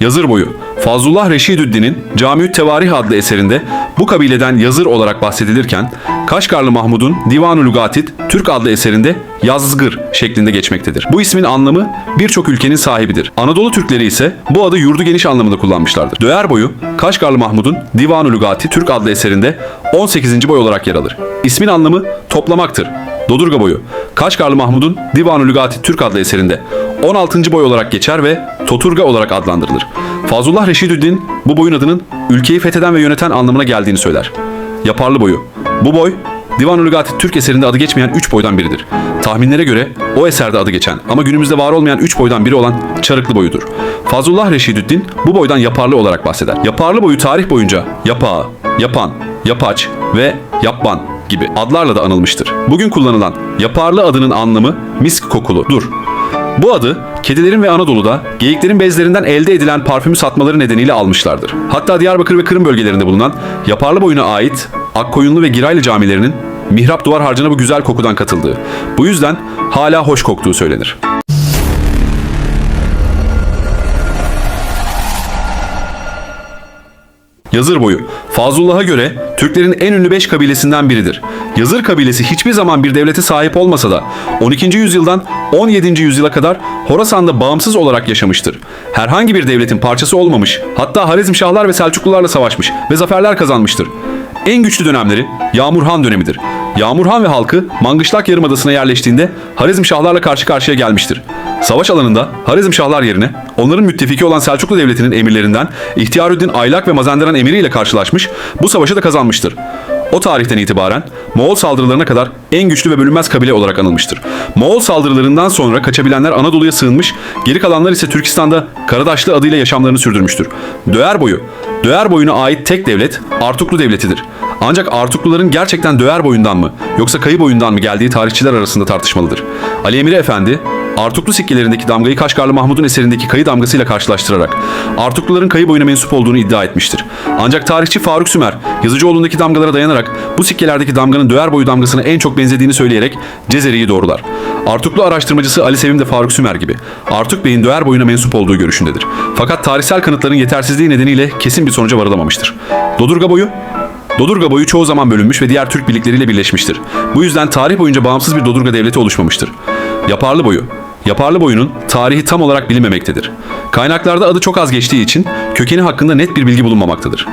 Yazır boyu. Fazlullah Reşidüddin'in Camiü't Tevarih adlı eserinde bu kabileden Yazır olarak bahsedilirken Kaşgarlı Mahmud'un Divan-ı Lugatit Türk adlı eserinde Yazgır şeklinde geçmektedir. Bu ismin anlamı birçok ülkenin sahibidir. Anadolu Türkleri ise bu adı yurdu geniş anlamında kullanmışlardır. Döğer boyu Kaşgarlı Mahmud'un Divan-ı Lugati Türk adlı eserinde 18. boy olarak yer alır. İsmin anlamı toplamaktır. Dodurga boyu Kaşgarlı Mahmud'un Divan-ı Lugati Türk adlı eserinde 16. boy olarak geçer ve Toturga olarak adlandırılır. Fazlullah Reşidüddin bu boyun adının ülkeyi fetheden ve yöneten anlamına geldiğini söyler. Yaparlı boyu. Bu boy Divan-ı Lugati Türk eserinde adı geçmeyen 3 boydan biridir. Tahminlere göre o eserde adı geçen ama günümüzde var olmayan 3 boydan biri olan Çarıklı boyudur. Fazlullah Reşidüddin bu boydan yaparlı olarak bahseder. Yaparlı boyu tarih boyunca yapağı, yapan, yapaç ve yapban gibi adlarla da anılmıştır. Bugün kullanılan yaparlı adının anlamı misk kokulu, dur. Bu adı kedilerin ve Anadolu'da geyiklerin bezlerinden elde edilen parfümü satmaları nedeniyle almışlardır. Hatta Diyarbakır ve Kırım bölgelerinde bulunan Yaparlı boyuna ait Akkoyunlu ve Giraylı camilerinin mihrap duvar harcına bu güzel kokudan katıldığı. Bu yüzden hala hoş koktuğu söylenir. Yazır boyu. Fazlullah'a göre Türklerin en ünlü 5 kabilesinden biridir. Yazır kabilesi hiçbir zaman bir devlete sahip olmasa da 12. yüzyıldan 17. yüzyıla kadar Horasan'da bağımsız olarak yaşamıştır. Herhangi bir devletin parçası olmamış, hatta Harizmşahlar ve Selçuklularla savaşmış ve zaferler kazanmıştır. En güçlü dönemleri Yağmurhan dönemidir. Yağmurhan ve halkı Mangışlak Yarımadası'na yerleştiğinde Harizmşahlarla karşı karşıya gelmiştir. Savaş alanında Harizmşahlar yerine onların müttefiki olan Selçuklu Devleti'nin emirlerinden İhtiyarüddin Aylak ve Mazandaran emiri ile karşılaşmış, bu savaşı da kazanmıştır. O tarihten itibaren Moğol saldırılarına kadar en güçlü ve bölünmez kabile olarak anılmıştır. Moğol saldırılarından sonra kaçabilenler Anadolu'ya sığınmış, geri kalanlar ise Türkistan'da Karadaşlı adıyla yaşamlarını sürdürmüştür. Döğer boyu, Döğer boyuna ait tek devlet Artuklu Devleti'dir. Ancak Artukluların gerçekten Döğer boyundan mı yoksa Kayı boyundan mı geldiği tarihçiler arasında tartışmalıdır. Ali Emiri Efendi, Artuklu sikkelerindeki damgayı Kaşgarlı Mahmud'un eserindeki kayı damgasıyla karşılaştırarak Artukluların kayı boyuna mensup olduğunu iddia etmiştir. Ancak tarihçi Faruk Sümer, Yazıcıoğlu'ndaki damgalara dayanarak bu sikkelerdeki damganın döğer boyu damgasına en çok benzediğini söyleyerek Cezeri'yi doğrular. Artuklu araştırmacısı Ali Sevim de Faruk Sümer gibi Artuk Bey'in döğer boyuna mensup olduğu görüşündedir. Fakat tarihsel kanıtların yetersizliği nedeniyle kesin bir sonuca varılamamıştır. Dodurga boyu Dodurga boyu çoğu zaman bölünmüş ve diğer Türk birlikleriyle birleşmiştir. Bu yüzden tarih boyunca bağımsız bir Dodurga devleti oluşmamıştır. Yaparlı boyu Yaparlı boyunun tarihi tam olarak bilinmemektedir. Kaynaklarda adı çok az geçtiği için kökeni hakkında net bir bilgi bulunmamaktadır.